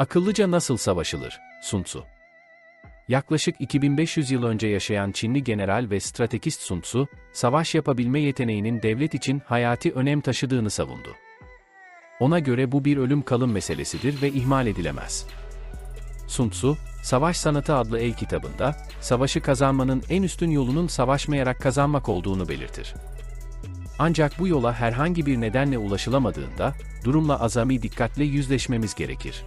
Akıllıca nasıl savaşılır? Sun Tzu. Yaklaşık 2500 yıl önce yaşayan Çinli general ve stratejist Sun Tzu, savaş yapabilme yeteneğinin devlet için hayati önem taşıdığını savundu. Ona göre bu bir ölüm kalım meselesidir ve ihmal edilemez. Sun Tzu, Savaş Sanatı adlı el kitabında, savaşı kazanmanın en üstün yolunun savaşmayarak kazanmak olduğunu belirtir. Ancak bu yola herhangi bir nedenle ulaşılamadığında, durumla azami dikkatle yüzleşmemiz gerekir.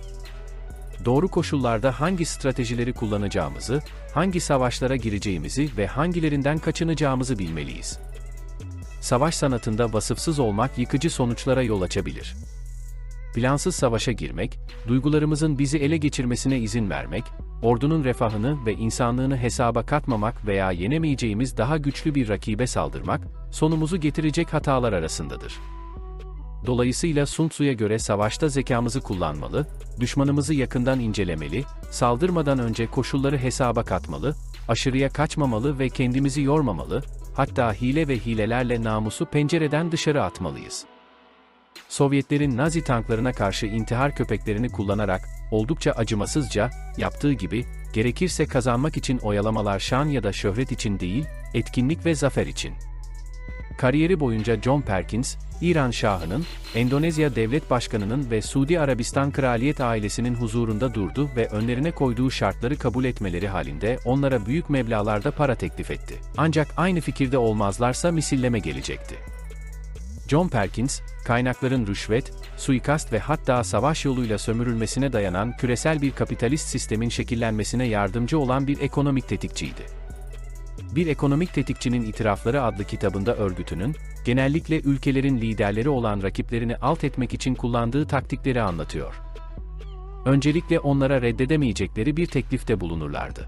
Doğru koşullarda hangi stratejileri kullanacağımızı, hangi savaşlara gireceğimizi ve hangilerinden kaçınacağımızı bilmeliyiz. Savaş sanatında vasıfsız olmak yıkıcı sonuçlara yol açabilir. Plansız savaşa girmek, duygularımızın bizi ele geçirmesine izin vermek, ordunun refahını ve insanlığını hesaba katmamak veya yenemeyeceğimiz daha güçlü bir rakibe saldırmak, sonumuzu getirecek hatalar arasındadır. Dolayısıyla Sun Tzu'ya göre savaşta zekamızı kullanmalı, düşmanımızı yakından incelemeli, saldırmadan önce koşulları hesaba katmalı, aşırıya kaçmamalı ve kendimizi yormamalı, hatta hile ve hilelerle namusu pencereden dışarı atmalıyız. Sovyetlerin Nazi tanklarına karşı intihar köpeklerini kullanarak, oldukça acımasızca, yaptığı gibi, gerekirse kazanmak için oyalamalar şan ya da şöhret için değil, etkinlik ve zafer için. Kariyeri boyunca John Perkins, İran Şahı'nın, Endonezya Devlet Başkanı'nın ve Suudi Arabistan Kraliyet ailesinin huzurunda durdu ve önlerine koyduğu şartları kabul etmeleri halinde onlara büyük meblağlarda para teklif etti. Ancak aynı fikirde olmazlarsa misilleme gelecekti. John Perkins, kaynakların rüşvet, suikast ve hatta savaş yoluyla sömürülmesine dayanan küresel bir kapitalist sistemin şekillenmesine yardımcı olan bir ekonomik tetikçiydi. Bir Ekonomik Tetikçinin İtirafları adlı kitabında örgütünün, genellikle ülkelerin liderleri olan rakiplerini alt etmek için kullandığı taktikleri anlatıyor. Öncelikle onlara reddedemeyecekleri bir teklifte bulunurlardı.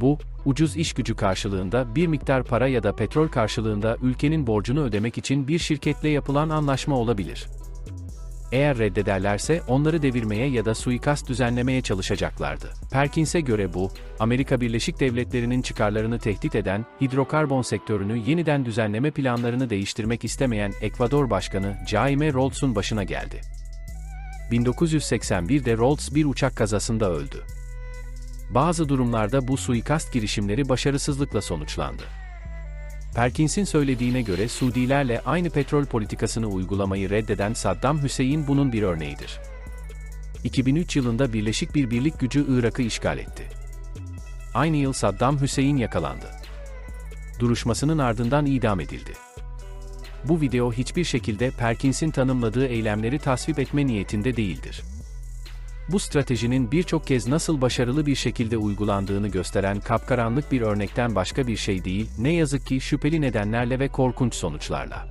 Bu, ucuz iş gücü karşılığında bir miktar para ya da petrol karşılığında ülkenin borcunu ödemek için bir şirketle yapılan anlaşma olabilir. Eğer reddederlerse onları devirmeye ya da suikast düzenlemeye çalışacaklardı. Perkins'e göre bu, Amerika Birleşik Devletleri'nin çıkarlarını tehdit eden hidrokarbon sektörünü yeniden düzenleme planlarını değiştirmek istemeyen Ekvador Başkanı Jaime Rolds'un başına geldi. 1981'de Rolds bir uçak kazasında öldü. Bazı durumlarda bu suikast girişimleri başarısızlıkla sonuçlandı. Perkins'in söylediğine göre Suudilerle aynı petrol politikasını uygulamayı reddeden Saddam Hüseyin bunun bir örneğidir. 2003 yılında birleşik bir birlik gücü Irak'ı işgal etti. Aynı yıl Saddam Hüseyin yakalandı. Duruşmasının ardından idam edildi. Bu video hiçbir şekilde Perkins'in tanımladığı eylemleri tasvip etme niyetinde değildir. Bu stratejinin birçok kez nasıl başarılı bir şekilde uygulandığını gösteren kapkaranlık bir örnekten başka bir şey değil, ne yazık ki şüpheli nedenlerle ve korkunç sonuçlarla.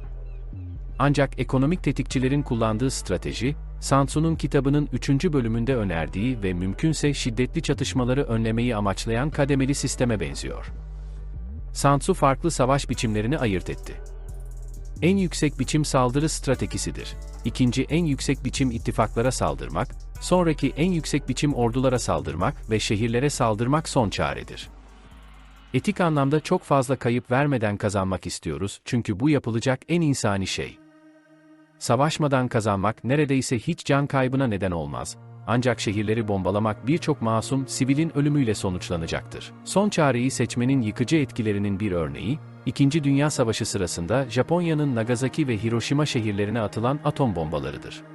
Ancak ekonomik tetikçilerin kullandığı strateji, Sansu'nun kitabının 3. bölümünde önerdiği ve mümkünse şiddetli çatışmaları önlemeyi amaçlayan kademeli sisteme benziyor. Sansu farklı savaş biçimlerini ayırt etti. En yüksek biçim saldırı stratejisidir. İkinci en yüksek biçim ittifaklara saldırmak, sonraki en yüksek biçim ordulara saldırmak ve şehirlere saldırmak son çaredir. Etik anlamda çok fazla kayıp vermeden kazanmak istiyoruz çünkü bu yapılacak en insani şey. Savaşmadan kazanmak neredeyse hiç can kaybına neden olmaz. Ancak şehirleri bombalamak birçok masum sivilin ölümüyle sonuçlanacaktır. Son çareyi seçmenin yıkıcı etkilerinin bir örneği, İkinci Dünya Savaşı sırasında Japonya'nın Nagasaki ve Hiroşima şehirlerine atılan atom bombalarıdır.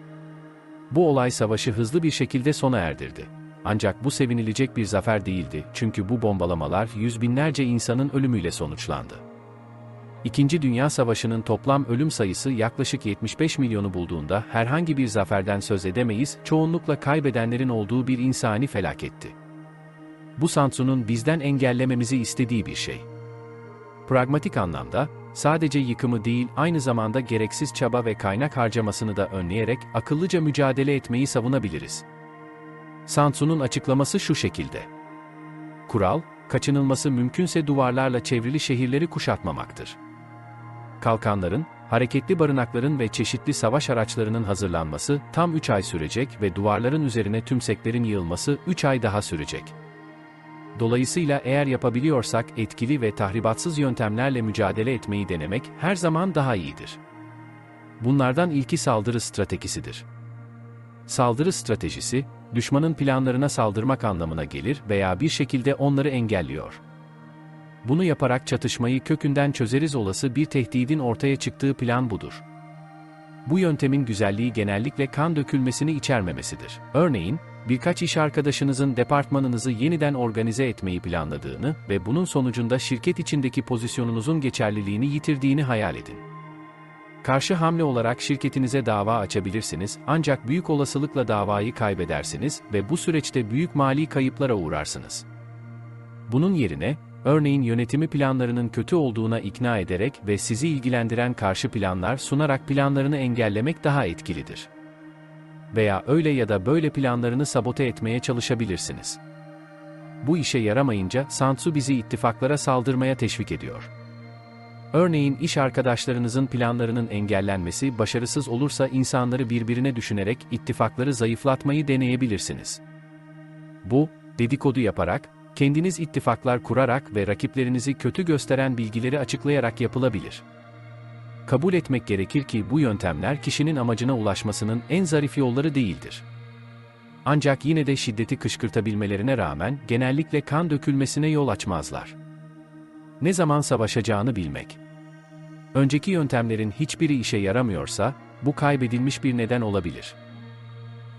Bu olay savaşı hızlı bir şekilde sona erdirdi. Ancak bu sevinilecek bir zafer değildi çünkü bu bombalamalar yüz binlerce insanın ölümüyle sonuçlandı. İkinci Dünya Savaşı'nın toplam ölüm sayısı yaklaşık 75 milyonu bulduğunda herhangi bir zaferden söz edemeyiz, çoğunlukla kaybedenlerin olduğu bir insani felaketti. Bu Sansu'nun bizden engellememizi istediği bir şey. Pragmatik anlamda, sadece yıkımı değil aynı zamanda gereksiz çaba ve kaynak harcamasını da önleyerek akıllıca mücadele etmeyi savunabiliriz. Sansu'nun açıklaması şu şekilde. Kural, kaçınılması mümkünse duvarlarla çevrili şehirleri kuşatmamaktır. Kalkanların, hareketli barınakların ve çeşitli savaş araçlarının hazırlanması tam 3 ay sürecek ve duvarların üzerine tümseklerin yığılması 3 ay daha sürecek. Dolayısıyla eğer yapabiliyorsak etkili ve tahribatsız yöntemlerle mücadele etmeyi denemek her zaman daha iyidir. Bunlardan ilki saldırı stratejisidir. Saldırı stratejisi, düşmanın planlarına saldırmak anlamına gelir veya bir şekilde onları engelliyor. Bunu yaparak çatışmayı kökünden çözeriz olası bir tehdidin ortaya çıktığı plan budur. Bu yöntemin güzelliği genellikle kan dökülmesini içermemesidir. Örneğin, birkaç iş arkadaşınızın departmanınızı yeniden organize etmeyi planladığını ve bunun sonucunda şirket içindeki pozisyonunuzun geçerliliğini yitirdiğini hayal edin. Karşı hamle olarak şirketinize dava açabilirsiniz ancak büyük olasılıkla davayı kaybedersiniz ve bu süreçte büyük mali kayıplara uğrarsınız. Bunun yerine, örneğin yönetimi planlarının kötü olduğuna ikna ederek ve sizi ilgilendiren karşı planlar sunarak planlarını engellemek daha etkilidir. Veya öyle ya da böyle planlarını sabote etmeye çalışabilirsiniz. Bu işe yaramayınca Santsu bizi ittifaklara saldırmaya teşvik ediyor. Örneğin iş arkadaşlarınızın planlarının engellenmesi başarısız olursa insanları birbirine düşünerek ittifakları zayıflatmayı deneyebilirsiniz. Bu, dedikodu yaparak, kendiniz ittifaklar kurarak ve rakiplerinizi kötü gösteren bilgileri açıklayarak yapılabilir. Kabul etmek gerekir ki bu yöntemler kişinin amacına ulaşmasının en zarif yolları değildir. Ancak yine de şiddeti kışkırtabilmelerine rağmen genellikle kan dökülmesine yol açmazlar. Ne zaman savaşacağını bilmek. Önceki yöntemlerin hiçbiri işe yaramıyorsa, bu kaybedilmiş bir neden olabilir.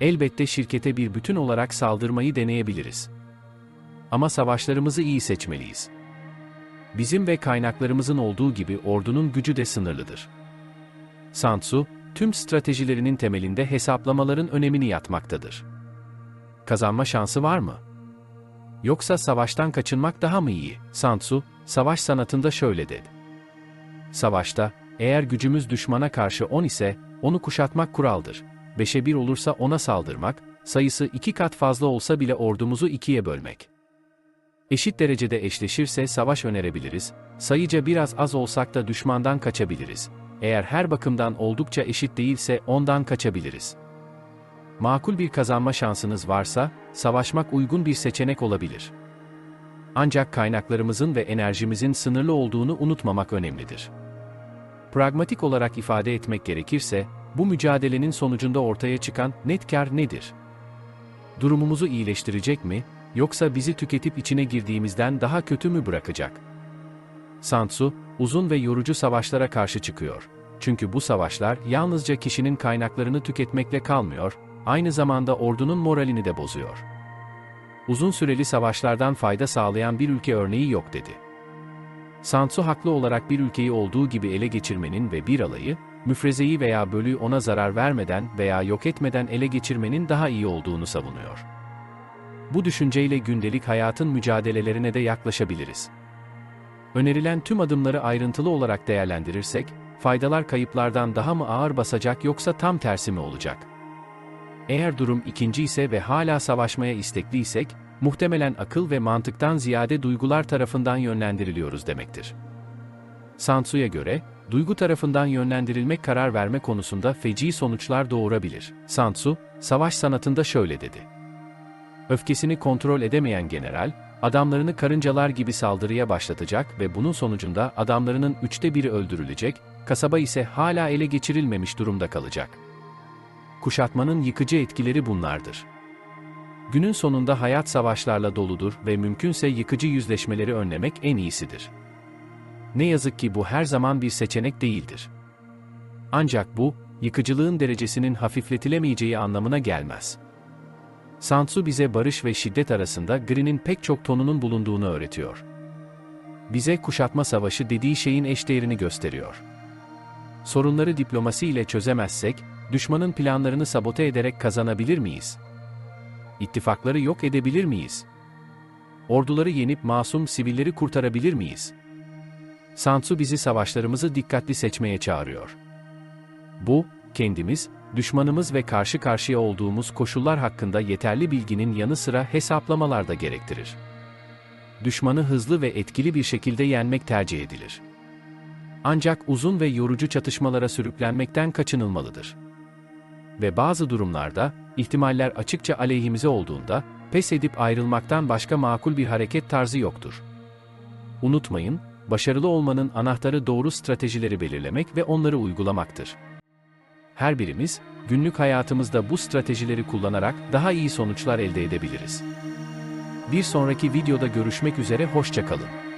Elbette şirkete bir bütün olarak saldırmayı deneyebiliriz. Ama savaşlarımızı iyi seçmeliyiz. Bizim ve kaynaklarımızın olduğu gibi ordunun gücü de sınırlıdır. Santsu, tüm stratejilerinin temelinde hesaplamaların önemini yatmaktadır. Kazanma şansı var mı? Yoksa savaştan kaçınmak daha mı iyi? Santsu, savaş sanatında şöyle dedi. Savaşta, eğer gücümüz düşmana karşı 10 ise, onu kuşatmak kuraldır. 5'e 1 olursa ona saldırmak, sayısı iki kat fazla olsa bile ordumuzu ikiye bölmek. Eşit derecede eşleşirse savaş önerebiliriz, sayıca biraz az olsak da düşmandan kaçabiliriz. Eğer her bakımdan oldukça eşit değilse ondan kaçabiliriz. Makul bir kazanma şansınız varsa, savaşmak uygun bir seçenek olabilir. Ancak kaynaklarımızın ve enerjimizin sınırlı olduğunu unutmamak önemlidir. Pragmatik olarak ifade etmek gerekirse, bu mücadelenin sonucunda ortaya çıkan net kar nedir? Durumumuzu iyileştirecek mi, yoksa bizi tüketip içine girdiğimizden daha kötü mü bırakacak? Santsu, uzun ve yorucu savaşlara karşı çıkıyor. Çünkü bu savaşlar yalnızca kişinin kaynaklarını tüketmekle kalmıyor, aynı zamanda ordunun moralini de bozuyor. Uzun süreli savaşlardan fayda sağlayan bir ülke örneği yok dedi. Santsu haklı olarak bir ülkeyi olduğu gibi ele geçirmenin ve bir alayı, müfrezeyi veya bölüğü ona zarar vermeden veya yok etmeden ele geçirmenin daha iyi olduğunu savunuyor. Bu düşünceyle gündelik hayatın mücadelelerine de yaklaşabiliriz. Önerilen tüm adımları ayrıntılı olarak değerlendirirsek, faydalar kayıplardan daha mı ağır basacak yoksa tam tersi mi olacak? Eğer durum ikinci ise ve hala savaşmaya istekliysek, muhtemelen akıl ve mantıktan ziyade duygular tarafından yönlendiriliyoruz demektir. Santsu'ya göre, duygu tarafından yönlendirilmek karar verme konusunda feci sonuçlar doğurabilir. Santsu, savaş sanatında şöyle dedi. Öfkesini kontrol edemeyen general, adamlarını karıncalar gibi saldırıya başlatacak ve bunun sonucunda adamlarının üçte biri öldürülecek, kasaba ise hala ele geçirilmemiş durumda kalacak. Kuşatmanın yıkıcı etkileri bunlardır. Günün sonunda hayat savaşlarla doludur ve mümkünse yıkıcı yüzleşmeleri önlemek en iyisidir. Ne yazık ki bu her zaman bir seçenek değildir. Ancak bu, yıkıcılığın derecesinin hafifletilemeyeceği anlamına gelmez. Santsu bize barış ve şiddet arasında Green'in pek çok tonunun bulunduğunu öğretiyor. Bize kuşatma savaşı dediği şeyin eşdeğerini gösteriyor. Sorunları diplomasi ile çözemezsek, düşmanın planlarını sabote ederek kazanabilir miyiz? İttifakları yok edebilir miyiz? Orduları yenip masum sivilleri kurtarabilir miyiz? Santsu bizi savaşlarımızı dikkatli seçmeye çağırıyor. Bu, kendimiz, düşmanımız ve karşı karşıya olduğumuz koşullar hakkında yeterli bilginin yanı sıra hesaplamalar da gerektirir. Düşmanı hızlı ve etkili bir şekilde yenmek tercih edilir. Ancak uzun ve yorucu çatışmalara sürüklenmekten kaçınılmalıdır. Ve bazı durumlarda, ihtimaller açıkça aleyhimize olduğunda, pes edip ayrılmaktan başka makul bir hareket tarzı yoktur. Unutmayın, başarılı olmanın anahtarı doğru stratejileri belirlemek ve onları uygulamaktır. Her birimiz, günlük hayatımızda bu stratejileri kullanarak daha iyi sonuçlar elde edebiliriz. Bir sonraki videoda görüşmek üzere hoşçakalın.